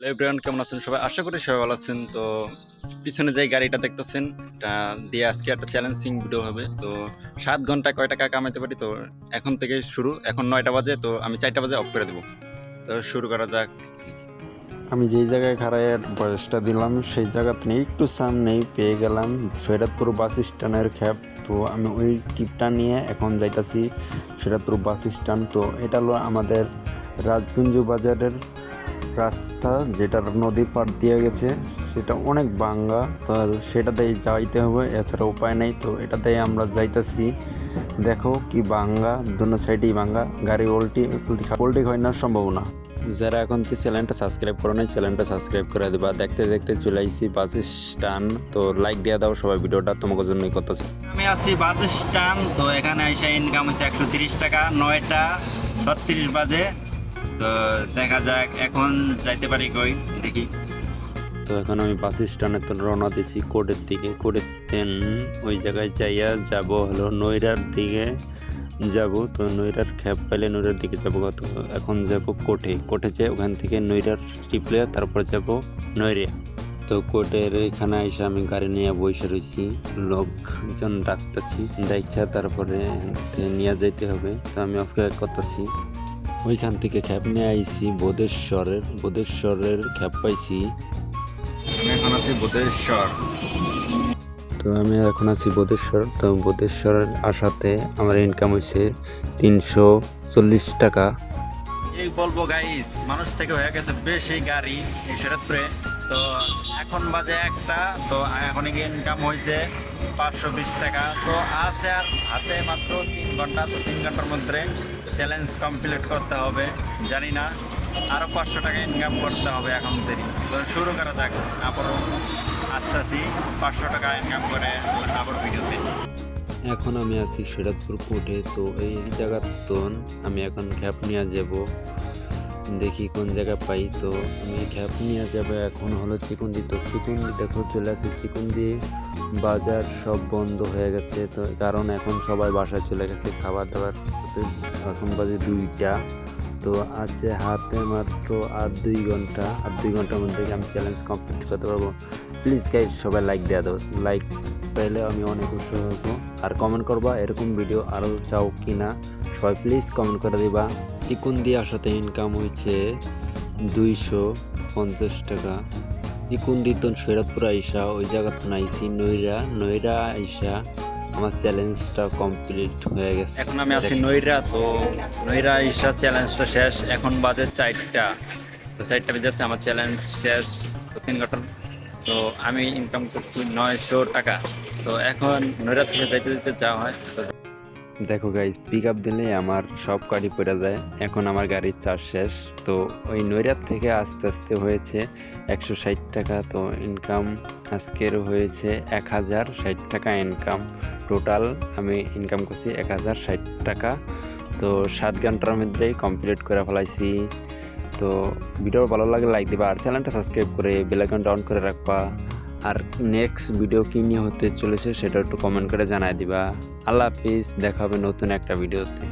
Everyone, কেমন আছেন সবাই? আশা করি সবাই ভালো আছেন। তো পিছনে যে গাড়িটা দেখতেছেন, এটা দিয়ে আজকে একটা চ্যালেঞ্জিং ভিডিও হবে। তো সাত ঘন্টায় কয় টাকা কামাইতে পারি? তো এখন থেকে শুরু। এখন নয়টা বাজে, তো আমি চারটা বাজে অফ করে দেবো। তো শুরু করা যাক। আমি যেই জায়গায় খাড়ায় বয়সটা দিলাম, সেই জায়গাতে একটু সামনেই পেয়ে গেলাম। সৈরাতপুর বাস স্ট্যান্ডের খ্যাপ। তো আমি ওই টিপটা নিয়ে এখন যাইতাছি সৈরাতপুর বাস স্ট্যান্ড। তো এটা হলো আমাদের রাজগঞ্জ বাজারের রাস্তা যেটা নদী পার দিয়ে গেছে সেটা অনেক বাঙ্গা তো আর সেটাতেই যাইতে হবে এছাড়া উপায় নেই। তো এটাতেই আমরা যাইতাছি। দেখো কি বাঙ্গা দুনো সাইডেই বাঙ্গা গাড়ি উল্টি উল্টি উল্টি হয় না সম্ভাবনা যারা এখন কি চ্যানেলটা সাবস্ক্রাইব করো নাই চ্যানেলটা সাবস্ক্রাইব করে দেবা। দেখতে দেখতে চলে আইসি বাস স্ট্যান্ড। তো লাইক দিয়ে দাও সবাই ভিডিওটা তোমাকে জন্যই করতেছে। আমি আছি বাস স্ট্যান্ড। তো এখানে এসে ইনকাম হচ্ছে একশো তিরিশ টাকা নয়টা ছত্রিশ বাজে। তো দেখা যাক, এখন যাইতে পারি কই? দেখি। তো এখন আমি বাস স্ট্যান্ডে তো রওনা দিছি কোর্টের দিকে। কোর্টের তেন ওই জায়গায় যাইয়া যাব হলো নৈরার দিকে যাব। তো নৈরার খ্যাপ পাইলে নৈরার দিকে যাব। তো এখন যাব কোর্টে কোর্টে যে ওখান থেকে নৈরার টিপলে তারপর যাব নৈরিয়া তো কোর্টের এখানে এসে আমি গাড়ি নিয়ে বসে রয়েছি লোকজন ডাকতেছি। দেখা তারপরে নিয়ে যাইতে হবে। তো আমি অপেক্ষা করতেছি। ওইখান থেকে খ্যাপ নিয়ে আইছি বোধেশ্বরের বোধেশ্বরের খ্যাপ পাইছি। আমি এখন আছি বুধেশ্বর তো আমি এখন আছি বোধেশ্বর তো বোধেশ্বরের আসাতে আমার ইনকাম হয়েছে তিনশো চল্লিশ টাকা। এই বলব গাইস মানুষ থেকে হয়ে গেছে বেশি গাড়ি এই শরৎপুরে তো এখন বাজে একটা তো এখন ইনকাম হয়েছে পাঁচশো বিশ টাকা। তো আছে আর হাতে মাত্র তিন ঘণ্টা তো তিন ঘণ্টার মধ্যে চ্যালেঞ্জ কমপ্লিট করতে হবে। জানি না আরও পাঁচশো টাকা ইনকাম করতে হবে এখন থেকে তো শুরু করা যাক। আবারও আস্তে পাঁচশো টাকা ইনকাম করে আবার ভিডিওতে এখন আমি আছি সিরাজপুর কোর্টে। তো এই জায়গার তো আমি এখন ক্যাব নিয়ে যাব। দেখি কোন জায়গা পাই, তো আমি খ্যাপ নিয়ে যাবে। এখন হলো চিকুন্দি। তো চিকুন্দি, দেখো চলে আসি চিকুন্দি। বাজার সব বন্ধ হয়ে গেছে, তো কারণ এখন সবাই বাসায় চলে গেছে। খাবার দাবার এখন বাজে দুইটা। তো আছে হাতে মাত্র আর দুই ঘণ্টা। আর দুই ঘণ্টার মধ্যে আমি চ্যালেঞ্জ কমপ্লিট করতে পারব? প্লিজ গাইজ সবাই লাইক দেওয়া দেবো লাইক পেলে আমি অনেক উৎসাহ হব। আর কমেন্ট করবা এরকম ভিডিও আরও চাও কি না সবাই প্লিজ কমেন্ট করে দিবা। চিকুন দিয়ে আসাতে ইনকাম হয়েছে দুইশো পঞ্চাশ টাকা। চিকুন দিতন সৈরাতপুর আইসা, ওই জায়গাতে নাইছি নৈরা নৈরা আইসা আমার চ্যালেঞ্জটা কমপ্লিট হয়ে গেছে। এখন আমি আছি নৈরা, তো নৈরা ঈশা চ্যালেঞ্জটা শেষ, এখন বাজে চারটা। তো চারটা বেজে যাচ্ছে আমার চ্যালেঞ্জ শেষ তিন ঘণ্টার তো আমি ইনকাম করছি নয়শো টাকা। তো এখন নৈরা থেকে যাইতে যেতে যাওয়া হয় দেখো গাইজ পিক আপ দিলে আমার সব গাড়ি পড়ে যায়। এখন আমার গাড়ির চার্জ শেষ। তো ওই নৈরাত থেকে আস্তে আস্তে হয়েছে একশো ষাট টাকা। তো ইনকাম আজকের হয়েছে এক হাজার ষাট টাকা ইনকাম টোটাল আমি ইনকাম করছি এক হাজার ষাট টাকা। তো সাত ঘণ্টার মধ্যেই কমপ্লিট করে ফেলাইছি। তো ভিডিও ভালো লাগে লাইক দিবা। আর চ্যানেলটা সাবস্ক্রাইব করে বেলাইকনটা অন করে রাখবা। আর নেক্সট ভিডিও কী নিয়ে হতে চলেছে সেটা একটু কমেন্ট করে জানাই দিবা। আল্লাহ হাফিজ, দেখা হবে নতুন একটা ভিডিওতে